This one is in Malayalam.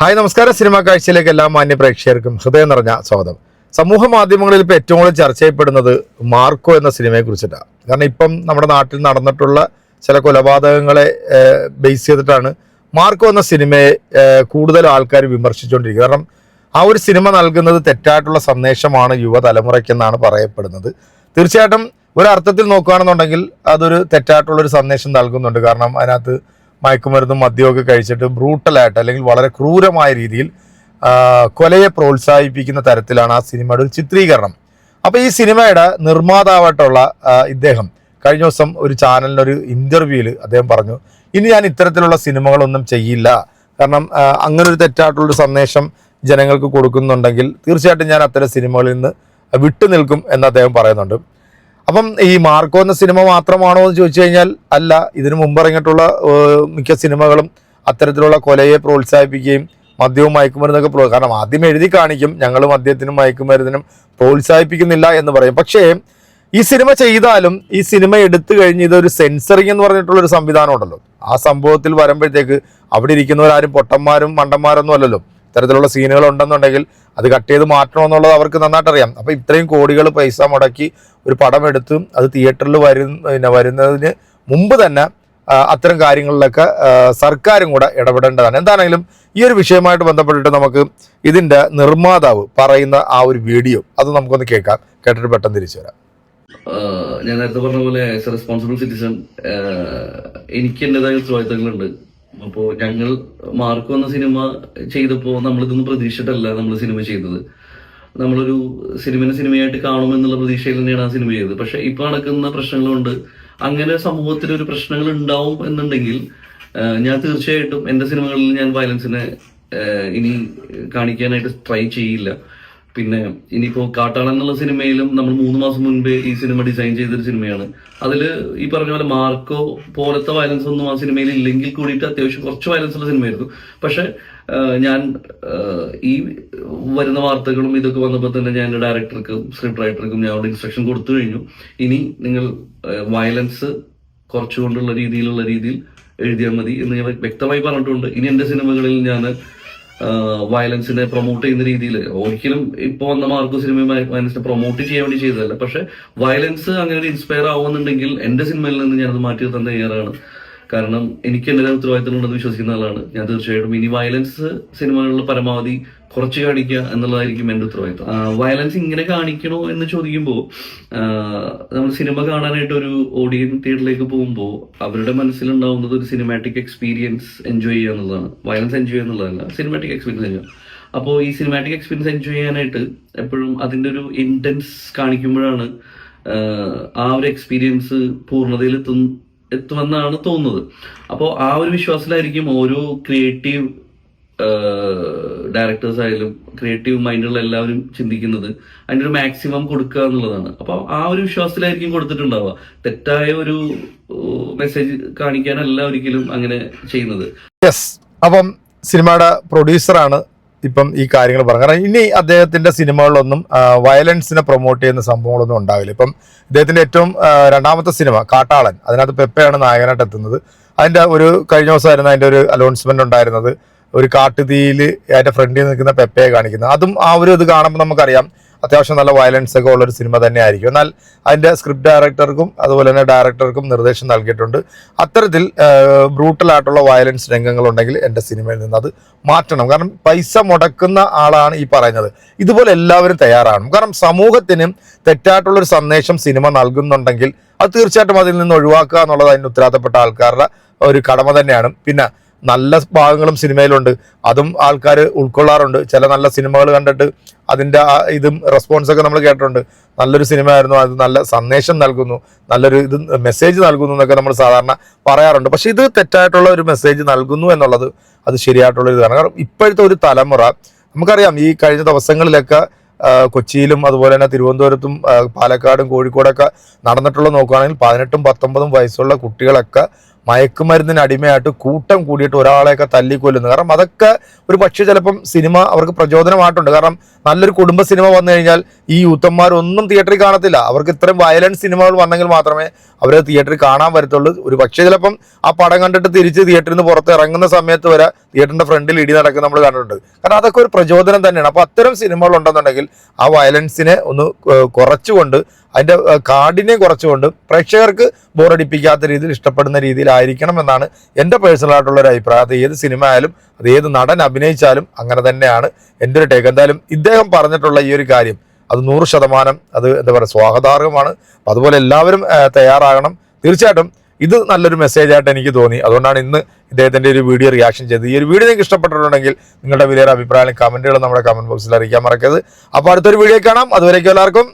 ഹായ് നമസ്കാരം. സിനിമാ കാഴ്ചയിലേക്ക് എല്ലാ മാന്യ പ്രേക്ഷകർക്കും ഹൃദയം നിറഞ്ഞ സ്വാഗതം. സമൂഹ മാധ്യമങ്ങളിൽ ഇപ്പോൾ ഏറ്റവും കൂടുതൽ ചർച്ച ചെയ്യപ്പെടുന്നത് മാർക്കോ എന്ന സിനിമയെ കുറിച്ചിട്ടാണ്. കാരണം ഇപ്പം നമ്മുടെ നാട്ടിൽ നടന്നിട്ടുള്ള ചില കൊലപാതകങ്ങളെ ബേസ് ചെയ്തിട്ടാണ് മാർക്കോ എന്ന സിനിമയെ കൂടുതൽ ആൾക്കാർ വിമർശിച്ചുകൊണ്ടിരിക്കുന്നത്. കാരണം ആ ഒരു സിനിമ നൽകുന്നത് തെറ്റായിട്ടുള്ള സന്ദേശമാണ് യുവതലമുറയ്ക്കെന്നാണ് പറയപ്പെടുന്നത്. തീർച്ചയായിട്ടും ഒരർത്ഥത്തിൽ നോക്കുകയാണെന്നുണ്ടെങ്കിൽ അതൊരു തെറ്റായിട്ടുള്ളൊരു സന്ദേശം നൽകുന്നുണ്ട്. കാരണം അതിനകത്ത് മയക്കുമരുന്നും മദ്യമൊക്കെ കഴിച്ചിട്ട് ബ്രൂട്ടലായിട്ട് അല്ലെങ്കിൽ വളരെ ക്രൂരമായ രീതിയിൽ കൊലയെ പ്രോത്സാഹിപ്പിക്കുന്ന തരത്തിലാണ് ആ സിനിമയുടെ ഒരു ചിത്രീകരണം. അപ്പോൾ ഈ സിനിമയുടെ നിർമ്മാതാവായിട്ടുള്ള ഇദ്ദേഹം കഴിഞ്ഞ ദിവസം ഒരു ചാനലിനൊരു ഇന്റർവ്യൂവിൽ അദ്ദേഹം പറഞ്ഞു ഇനി ഞാൻ ഇത്തരത്തിലുള്ള സിനിമകളൊന്നും ചെയ്യില്ല. കാരണം അങ്ങനെ ഒരു തെറ്റായിട്ടുള്ളൊരു സന്ദേശം ജനങ്ങൾക്ക് കൊടുക്കുന്നുണ്ടെങ്കിൽ തീർച്ചയായിട്ടും ഞാൻ അത്തരം സിനിമകളിൽ നിന്ന് വിട്ടു നിൽക്കും എന്ന് അദ്ദേഹം പറയുന്നുണ്ട്. അപ്പം ഈ മാർക്കോ എന്ന സിനിമ മാത്രമാണോ എന്ന് ചോദിച്ചു കഴിഞ്ഞാൽ അല്ല ഇതിനു മുമ്പ് ഇറങ്ങിയിട്ടുള്ള മിക്ക സിനിമകളും അത്തരത്തിലുള്ള കൊലയെ പ്രോത്സാഹിപ്പിക്കുകയും മദ്യവും മയക്കുമരുന്നൊക്കെ പ്രോ കാരണം ആദ്യം എഴുതി കാണിക്കും ഞങ്ങൾ മദ്യത്തിനും മയക്കുമരുന്നിനും പ്രോത്സാഹിപ്പിക്കുന്നില്ല എന്ന് പറയും. പക്ഷേ ഈ സിനിമ ചെയ്താലും ഈ സിനിമ എടുത്തു കഴിഞ്ഞ് ഇതൊരു സെൻസറിങ് എന്ന് പറഞ്ഞിട്ടുള്ള ഒരു സംവിധാനം ഉണ്ടല്ലോ. ആ സംഭവത്തിൽ വരുമ്പോഴത്തേക്ക് അവിടെ ഇരിക്കുന്നവരാരും പൊട്ടന്മാരും മണ്ടന്മാരൊന്നും അല്ലല്ലോ. ഇത്തരത്തിലുള്ള സീനുകൾ ഉണ്ടെന്നുണ്ടെങ്കിൽ അത് കട്ട് ചെയ്ത് മാറ്റണമെന്നുള്ളത് അവർക്ക് നന്നായിട്ട് അറിയാം അപ്പോൾ ഇത്രയും കോടികൾ പൈസ മുടക്കി ഒരു പടം എടുത്തും അത് തിയേറ്ററിൽ വരുന്ന പിന്നെ വരുന്നതിന് മുമ്പ് തന്നെ അത്തരം കാര്യങ്ങളിലൊക്കെ സർക്കാരും കൂടെ ഇടപെടേണ്ടതാണ്. എന്താണെങ്കിലും ഈ ഒരു വിഷയമായിട്ട് ബന്ധപ്പെട്ടിട്ട് നമുക്ക് ഇതിന്റെ നിർമ്മാതാവ് പറയുന്ന ആ ഒരു വീഡിയോ അത് നമുക്കൊന്ന് കേൾക്കാം. കേട്ടിട്ട് പെട്ടെന്ന് തിരിച്ചു വരാം. ഞാൻ നേരത്തെ പറഞ്ഞ പോലെ റെസ്പോൺസിബിൾ സിറ്റിസൺ എനിക്ക് എന്റെതായ ഉത്തരവാദിത്തങ്ങളുണ്ട് അപ്പോ ഞങ്ങൾ മാർക്ക് വന്ന സിനിമ ചെയ്തപ്പോ നമ്മളിതൊന്നും പ്രതീക്ഷിച്ചിട്ടല്ല നമ്മൾ സിനിമ ചെയ്തത്. നമ്മളൊരു സിനിമനെ സിനിമയായിട്ട് കാണുമെന്നുള്ള പ്രതീക്ഷയിൽ തന്നെയാണ് ആ സിനിമ ചെയ്തത്. പക്ഷെ ഇപ്പൊ നടക്കുന്ന പ്രശ്നങ്ങളുണ്ട്. അങ്ങനെ സമൂഹത്തിൽ ഒരു പ്രശ്നങ്ങൾ ഉണ്ടാവും എന്നുണ്ടെങ്കിൽ ഞാൻ തീർച്ചയായിട്ടും എന്റെ സിനിമകളിൽ ഞാൻ വയലൻസിനെ ഇനി കാണിക്കാനായിട്ട് ട്രൈ ചെയ്യില്ല. പിന്നെ ഇനിയിപ്പോ കാട്ടാളൻ എന്നുള്ള സിനിമയിലും നമ്മൾ മൂന്ന് മാസം മുൻപേ ഈ സിനിമ ഡിസൈൻ ചെയ്തൊരു സിനിമയാണ്. അതിൽ ഈ പറഞ്ഞ പോലെ മാർക്കോ പോലത്തെ വയലൻസ് ഒന്നും ആ സിനിമയിൽ ഇല്ലെങ്കിൽ കൂടിയിട്ട് അത്യാവശ്യം കുറച്ച് വയലൻസ് ഉള്ള സിനിമയായിരുന്നു. പക്ഷെ ഞാൻ ഈ വരുന്ന വാർത്തകളും ഇതൊക്കെ വന്നപ്പോൾ തന്നെ ഞാൻ എന്റെ ഡയറക്ടർക്കും സ്ക്രിപ്റ്റ് റൈറ്റർക്കും ഞാൻ അവിടെ ഇൻസ്ട്രക്ഷൻ കൊടുത്തു കഴിഞ്ഞു. ഇനി നിങ്ങൾ വയലൻസ് കുറച്ചുകൊണ്ടുള്ള രീതിയിലുള്ള രീതിയിൽ എഴുതിയാൽ മതി എന്ന് ഞാൻ വ്യക്തമായി പറഞ്ഞിട്ടുണ്ട്. ഇനി എന്റെ സിനിമകളിൽ ഞാൻ വയലൻസിനെ പ്രൊമോട്ട് ചെയ്യുന്ന രീതിയിൽ ഒരിക്കലും ഇപ്പൊ വന്ന മാർക്കോ സിനിമയുമായി വയലൻസിനെ പ്രൊമോട്ട് ചെയ്യാൻ വേണ്ടി ചെയ്തതല്ല. പക്ഷെ വയലൻസ് അങ്ങനെ ഇൻസ്പയർ ആവുന്നുണ്ടെങ്കിൽ എന്റെ സിനിമയിൽ നിന്ന് ഞാനത് മാറ്റി തന്നെ തയ്യാറാണ്. കാരണം എനിക്ക് എന്റെ ഉത്തരവാദിത്തം ഉണ്ടെന്ന് വിശ്വസിക്കുന്ന ആളാണ്. ഞാൻ തീർച്ചയായിട്ടും ഇനി വയലൻസ് സിനിമകളിൽ പരമാവധി കുറച്ച് കാണിക്കുക എന്നുള്ളതായിരിക്കും എന്റെ ഉത്തരവാദിത്തം. വയലൻസ് ഇങ്ങനെ കാണിക്കണോ എന്ന് ചോദിക്കുമ്പോൾ നമ്മൾ സിനിമ കാണാനായിട്ട് ഒരു ഓഡിയൻ തിയേറ്ററിലേക്ക് പോകുമ്പോൾ അവരുടെ മനസ്സിലുണ്ടാവുന്നത് ഒരു സിനിമാറ്റിക് എക്സ്പീരിയൻസ് എൻജോയ് ചെയ്യുക എന്നുള്ളതാണ്. വയലൻസ് എൻജോയ് എന്നുള്ളതല്ല സിനിമാറ്റിക് എക്സ്പീരിയൻസ് എൻജോയ് അപ്പോൾ ഈ സിനിമാറ്റിക് എക്സ്പീരിയൻസ് എൻജോയ് ചെയ്യാനായിട്ട് എപ്പോഴും അതിന്റെ ഒരു ഇന്റൻസ് കാണിക്കുമ്പോഴാണ് ആ ഒരു എക്സ്പീരിയൻസ് പൂർണതയിൽ എത്തും എത്തുമെന്നാണ് തോന്നുന്നത്. അപ്പോൾ ആ ഒരു വിശ്വാസത്തിലായിരിക്കും ഓരോ ക്രിയേറ്റീവ് ഡയറക്ടേഴ്സ് ആയാലും ക്രിയേറ്റീവ് മൈൻഡുള്ള എല്ലാവരും ചിന്തിക്കുന്നത്. അതിന്റെ ഒരു മാക്സിമം കൊടുക്കുക എന്നുള്ളതാണ്. അപ്പോൾ ആ ഒരു വിശ്വാസത്തിലായിരിക്കും കൊടുത്തിട്ടുണ്ടാവുക. തെറ്റായ ഒരു മെസ്സേജ് കാണിക്കാനല്ല ഒരിക്കലും അങ്ങനെ ചെയ്യുന്നത്. യെസ് അപ്പം സിനിമയുടെ പ്രൊഡ്യൂസറാണ് ഇപ്പം ഈ കാര്യങ്ങൾ പറഞ്ഞു. കാരണം ഇനി അദ്ദേഹത്തിന്റെ സിനിമകളിലൊന്നും വയലൻസിനെ പ്രൊമോട്ട് ചെയ്യുന്ന സംഭവങ്ങളൊന്നും ഉണ്ടാവില്ല. ഇപ്പം ഇദ്ദേഹത്തിന്റെ ഏറ്റവും രണ്ടാമത്തെ സിനിമ കാട്ടാളൻ അതിനകത്ത് പെപ്പയാണ് നായകനായിട്ട് എത്തുന്നത്. അതിന്റെ ഒരു കഴിഞ്ഞ ദിവസമായിരുന്നു അതിന്റെ ഒരു അലോൺസ്മെന്റ് ഉണ്ടായിരുന്നത്. ഒരു കാട്ടുതീയിൽ അതിന്റെ ഫ്രണ്ടിൽ നിൽക്കുന്ന പെപ്പയെ കാണിക്കുന്നത്. അതും ആ ഒരു ഇത് കാണുമ്പോൾ നമുക്കറിയാം അത്യാവശ്യം നല്ല വയലൻസ് ഒക്കെ ഉള്ളൊരു സിനിമ തന്നെ ആയിരിക്കും എന്നാൽ അതിന്റെ സ്ക്രിപ്റ്റ് ഡയറക്ടർക്കും അതുപോലെ തന്നെ ഡയറക്ടർക്കും നിർദ്ദേശം നൽകിയിട്ടുണ്ട്. അത്തരത്തിൽ ബ്രൂട്ടലായിട്ടുള്ള വയലൻസ് രംഗങ്ങളുണ്ടെങ്കിൽ എന്റെ സിനിമയിൽ നിന്ന് അത് മാറ്റണം. കാരണം പൈസ മുടക്കുന്ന ആളാണ് ഈ പറയുന്നത്. ഇതുപോലെ എല്ലാവരും തയ്യാറാണ് കാരണം സമൂഹത്തിന് തെറ്റായിട്ടുള്ളൊരു സന്ദേശം സിനിമ നൽകുന്നുണ്ടെങ്കിൽ അത് തീർച്ചയായിട്ടും അതിൽ നിന്ന് ഒഴിവാക്കുക എന്നുള്ളത് അതിന് ഉത്തരവാദിത്തപ്പെട്ട ആൾക്കാരുടെ ഒരു കടമ തന്നെയാണ്. പിന്നെ നല്ല ഭാഗങ്ങളും സിനിമയിലുണ്ട്. അതും ആൾക്കാർ ഉൾക്കൊള്ളാറുണ്ട്. ചില നല്ല സിനിമകൾ കണ്ടിട്ട് അതിന്റെ ഇതും റെസ്പോൺസൊക്കെ നമ്മൾ കേട്ടിട്ടുണ്ട്. നല്ലൊരു സിനിമ ആയിരുന്നു അത് നല്ല സന്ദേശം നൽകുന്നു. നല്ലൊരു ഇത് മെസ്സേജ് നൽകുന്നു എന്നൊക്കെ നമ്മൾ സാധാരണ പറയാറുണ്ട്. പക്ഷേ ഇത് തെറ്റായിട്ടുള്ള ഒരു മെസ്സേജ് നൽകുന്നു എന്നുള്ളത് അത് ശരിയായിട്ടുള്ള ഒരു ഇതാണ്. കാരണം ഇപ്പോഴത്തെ ഒരു തലമുറ നമുക്കറിയാം ഈ കഴിഞ്ഞ ദിവസങ്ങളിലൊക്കെ കൊച്ചിയിലും അതുപോലെ തന്നെ തിരുവനന്തപുരത്തും പാലക്കാടും കോഴിക്കോടൊക്കെ നടന്നിട്ടുള്ള നോക്കുകയാണെങ്കിൽ പതിനെട്ടും പത്തൊമ്പതും വയസ്സുള്ള കുട്ടികളൊക്കെ മയക്കുമരുന്നിന് അടിമയായിട്ട് കൂട്ടം കൂടിയിട്ട് ഒരാളെയൊക്കെ തല്ലിക്കൊല്ലുന്നു. കാരണം അതൊക്കെ ഒരു പക്ഷേ ചിലപ്പം സിനിമ അവർക്ക് പ്രചോദനമായിട്ടുണ്ട്. കാരണം നല്ലൊരു കുടുംബ സിനിമ വന്നു കഴിഞ്ഞാൽ ഈ യൂത്തന്മാരൊന്നും തിയേറ്ററിൽ കാണത്തില്ല. അവർക്ക് ഇത്രയും വയലൻസ് സിനിമകൾ വന്നെങ്കിൽ മാത്രമേ അവർ തിയേറ്ററിൽ കാണാൻ വരത്തുള്ളൂ ഒരു പക്ഷേ ചിലപ്പം ആ പടം കണ്ടിട്ട് തിരിച്ച് തിയേറ്ററിൽ നിന്ന് പുറത്ത് ഇറങ്ങുന്ന സമയത്ത് വരെ തിയേറ്ററിന്റെ ഫ്രണ്ടിൽ ഇടി നടക്കുന്ന നമ്മൾ കണ്ടിട്ടുണ്ട്. കാരണം അതൊക്കെ ഒരു പ്രചോദനം തന്നെയാണ്. അപ്പോൾ അത്തരം സിനിമകൾ ഉണ്ടെന്നുണ്ടെങ്കിൽ ആ വയലൻസിനെ ഒന്ന് കുറച്ചുകൊണ്ട് അതിന്റെ കാഠിന്യം കുറച്ചുകൊണ്ട് പ്രേക്ഷകർക്ക് ബോറടിപ്പിക്കാത്ത രീതിയിൽ ഇഷ്ടപ്പെടുന്ന രീതിയിലായിരിക്കണം എന്നാണ് എന്റെ പേഴ്സണൽ ആയിട്ടുള്ള ഒരു അഭിപ്രായം. അത് ഏത് സിനിമ ആയാലും അത് ഏത് നടൻ അഭിനയിച്ചാലും അങ്ങനെ തന്നെയാണ് എന്റെ ഒരു ടേക്ക് എന്തായാലും ഇദ്ദേഹം പറഞ്ഞിട്ടുള്ള ഈ ഒരു കാര്യം അത് നൂറ് ശതമാനം അത് എന്താ പറയുക സ്വാഗതാർഹമാണ്. അതുപോലെ എല്ലാവരും തയ്യാറാകണം. തീർച്ചയായിട്ടും ഇത് നല്ലൊരു മെസ്സേജ് ആയിട്ട് എനിക്ക് തോന്നി. അതുകൊണ്ടാണ് ഇന്ന് ഇദ്ദേഹത്തിന്റെ ഒരു വീഡിയോ റിയാക്ഷൻ ചെയ്തത്. ഈ ഒരു വീഡിയോ നിങ്ങൾക്ക് ഇഷ്ടപ്പെട്ടിട്ടുണ്ടെങ്കിൽ നിങ്ങളുടെ വലിയൊരു അഭിപ്രായം കമന്റുകൾ നമ്മുടെ കമന്റ് ബോക്സിൽ അറിയിക്കാൻ മറക്കരുത്. അപ്പോൾ അടുത്തൊരു വീഡിയോ കാണാം. അതുവരേക്കും എല്ലാവർക്കും